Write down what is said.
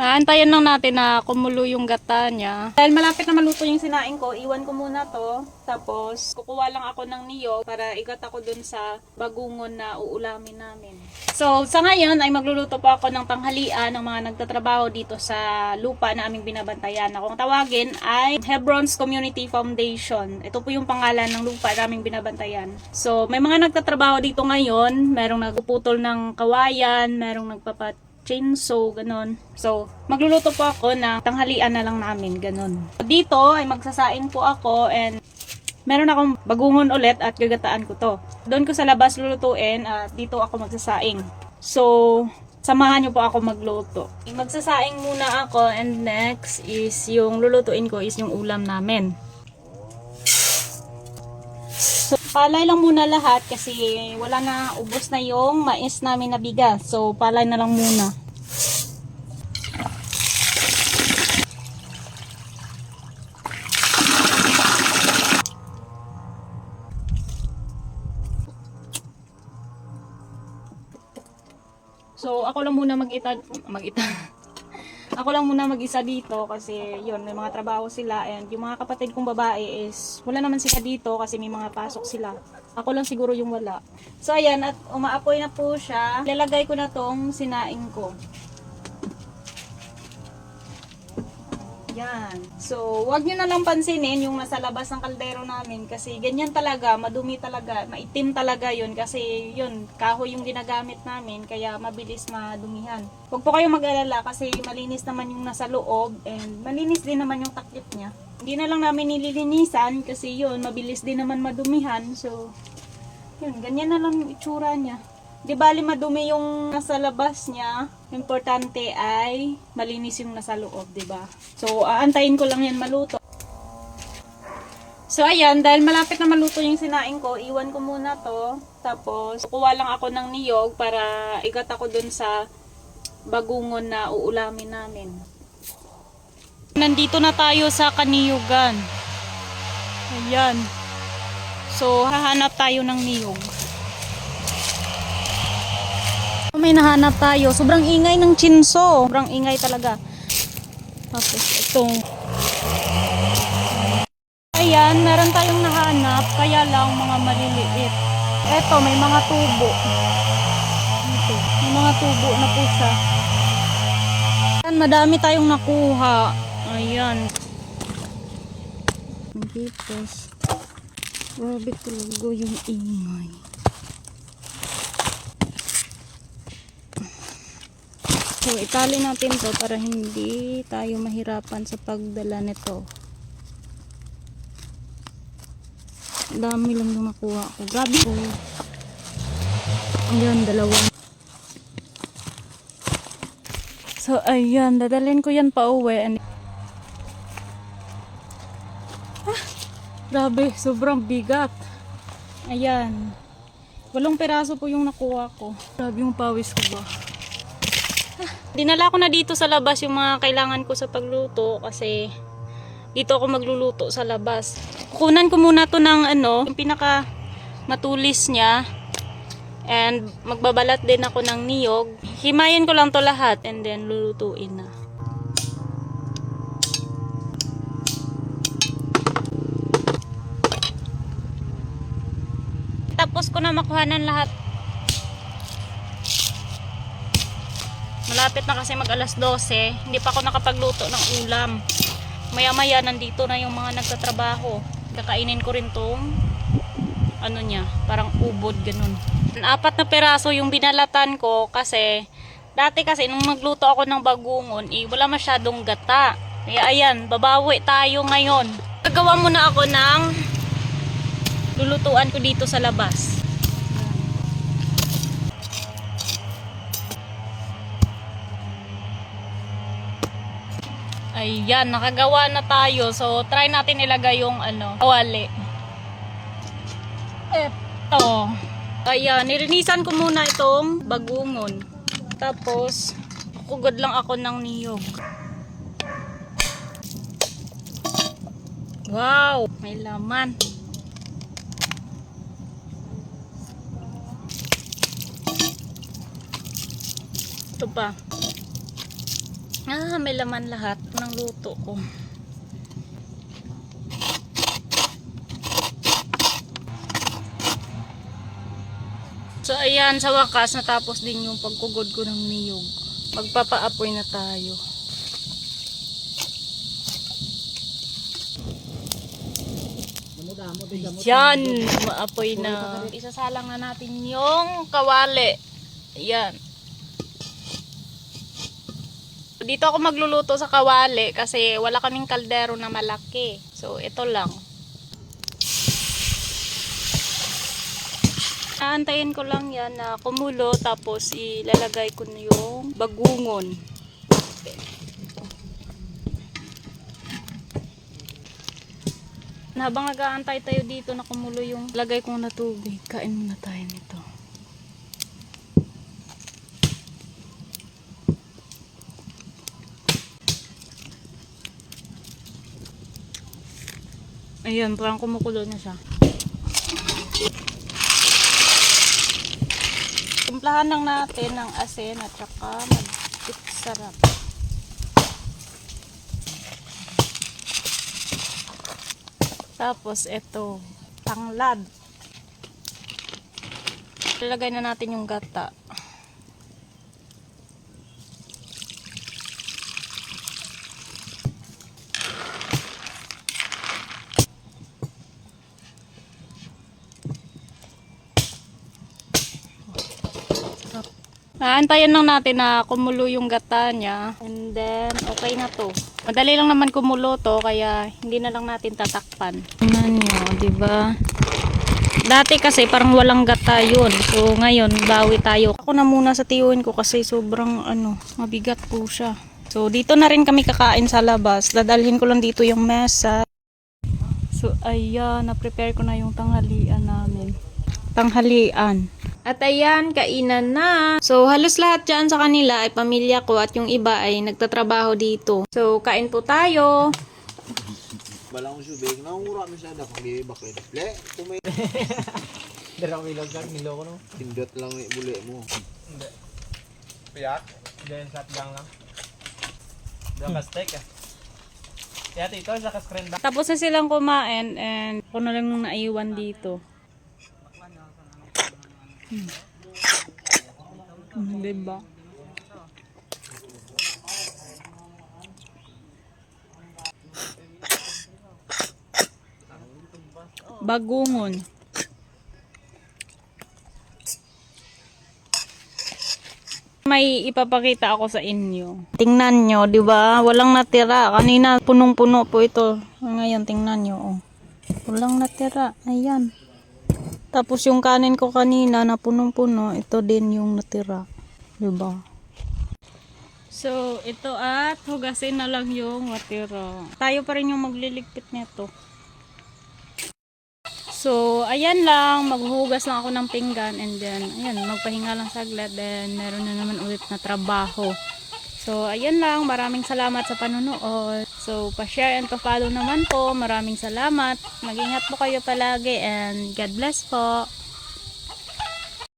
Aantayan lang natin na kumulo yung gata niya. Dahil malapit na maluto yung sinaing ko, iwan ko muna to. Tapos, kukuha lang ako ng niyog para igat ako dun sa bagungon na uulamin namin. So, sa ngayon ay magluluto po ako ng tanghalian ng mga nagtatrabaho dito sa lupa na aming binabantayan. Na kung tawagin ay Hebron's Community Foundation. Ito po yung pangalan ng lupa na aming binabantayan. So, may mga nagtatrabaho dito ngayon. Merong nagpuputol ng kawayan, merong nagpapat chainsaw, ganun. So, magluluto po ako ng tanghalian na lang namin, ganun. Dito ay magsasaing po ako and meron akong bagungon ulit at gagataan ko to. Doon ko sa labas lulutuin at dito ako magsasaing. So, samahan niyo po ako magluto. Magsasaing muna ako and next is yung lulutuin ko is yung ulam namin. Palay lang muna lahat kasi wala na, ubos na yung mais namin na bigas. So, palay na lang muna. So, ako lang muna mag-ita, mag-ita. Ako lang muna mag-isa dito kasi yun, may mga trabaho sila and yung mga kapatid kong babae is wala naman sila dito kasi may mga pasok sila. Ako lang siguro yung wala. So ayan, at umaapoy na po siya. Lalagay ko na tong sinaing ko. Yan. So, wag nyo na lang pansinin yung nasa labas ng kaldero namin kasi ganyan talaga, madumi talaga, maitim talaga yun kasi yun, kahoy yung ginagamit namin kaya mabilis madumihan. Huwag po kayong mag-alala kasi malinis naman yung nasa loob and malinis din naman yung takip niya. Hindi na lang namin nililinisan kasi yun, mabilis din naman madumihan. So, yun, ganyan na lang yung itsura niya. Di bali madumi yung nasa labas niya. Importante ay malinis yung nasa loob, di ba? So, aantayin ko lang yan maluto. So, ayan, dahil malapit na maluto yung sinaing ko, iwan ko muna to. Tapos, kukuha lang ako ng niyog para igat ako dun sa bagungon na uulamin namin. Nandito na tayo sa kaniyugan. Ayan. So, hahanap tayo ng niyog. May nahanap tayo. Sobrang ingay ng chinso. Sobrang ingay talaga. Tapos ito. Ayan, meron tayong nahanap. Kaya lang mga maliliit. Ito, may mga tubo. Ito, may mga tubo na po siya. Ayan, madami tayong nakuha. Ayan. Nagipos. Grabe talaga yung ingay. So, itali natin to para hindi tayo mahirapan sa pagdala nito. Dami lang yung nakuha ko. Grabe ko. Ayan, dalawa. So, ayan. Dadalhin ko yan pa uwi. Ah, grabe. Sobrang bigat. Ayan. Walong peraso po yung nakuha ko. Grabe yung pawis ko ba. Dinala ko na dito sa labas yung mga kailangan ko sa pagluto kasi dito ako magluluto sa labas. Kukunan ko muna to ng ano, yung pinaka matulis niya. And magbabalat din ako ng niyog. Himayin ko lang to lahat and then lulutuin na. Tapos ko na makuhanan lahat Malapit na kasi mag alas 12. Hindi pa ako nakapagluto ng ulam. Maya maya nandito na yung mga nagtatrabaho. Kakainin ko rin tong ano niya, parang ubod ganun. Apat na peraso yung binalatan ko kasi dati kasi nung magluto ako ng bagungon, eh, wala masyadong gata. Kaya ayan, babawi tayo ngayon. Gagawa muna ako ng lulutuan ko dito sa labas. Ayan, nakagawa na tayo. So, try natin ilagay yung ano, kawali. Eto. Ayan, nirinisan ko muna itong bagungon. Tapos, kukugod lang ako ng niyog. Wow, may laman. Ito pa. Ah, may laman lahat ng luto ko. So ayan, sa wakas natapos din yung pagkugod ko ng niyog. Magpapaapoy na tayo. Yan, maapoy na. Isasalang na natin yung kawali. Ayan. Dito ako magluluto sa kawali kasi wala kaming kaldero na malaki. So, ito lang. Aantayin ko lang yan na kumulo tapos ilalagay ko yung bagungon. Habang nag-aantay tayo dito na kumulo yung lagay ko na tubig, kain muna tayo nito. Ayun, parang kumukulo na siya. Timplahan lang natin ng asin at saka mag-sarap. Tapos ito, tanglad. Ilagay na natin yung gata. Aantayan lang natin na kumulo yung gata niya. And then, okay na to. Madali lang naman kumulo to, kaya hindi na lang natin tatakpan. Tingnan nyo, di ba? Dati kasi parang walang gata yun. So, ngayon, bawi tayo. Ako na muna sa tiyuin ko kasi sobrang, ano, mabigat po siya. So, dito na rin kami kakain sa labas. Dadalhin ko lang dito yung mesa. So, ayan, na-prepare ko na yung tanghalian namin. Tanghalian. At ayan, kainan na. So, halos lahat dyan sa kanila ay pamilya ko at yung iba ay nagtatrabaho dito. So, kain po tayo. Balang subig, nangungura mo siya dapat di bakit. Le, kumay Darang ilog lang, nilo ko no. pindot lang ni buli mo. Hindi. Piyak? Diyan sa lang lang. Ka steak ah. Kaya tito, sa ka-screen ba? Tapos na silang kumain and ako na lang nung naiwan dito. Hmm. Hmm, diba? Bagungon. May ipapakita ako sa inyo. Tingnan nyo, di ba? Walang natira. Kanina punong-puno po ito. Ngayon tingnan nyo, oh. Walang natira. Ayan. Tapos yung kanin ko kanina na punong-puno, ito din yung natira. Di ba? So, ito at hugasin na lang yung natira. Tayo pa rin yung magliligpit nito. So, ayan lang, maghuhugas lang ako ng pinggan and then, ayan, magpahinga lang saglit then meron na naman ulit na trabaho. So, ayan lang, maraming salamat sa panunood. So, pa-share and pa-follow naman po. Maraming salamat. Mag-ingat po kayo palagi and God bless po.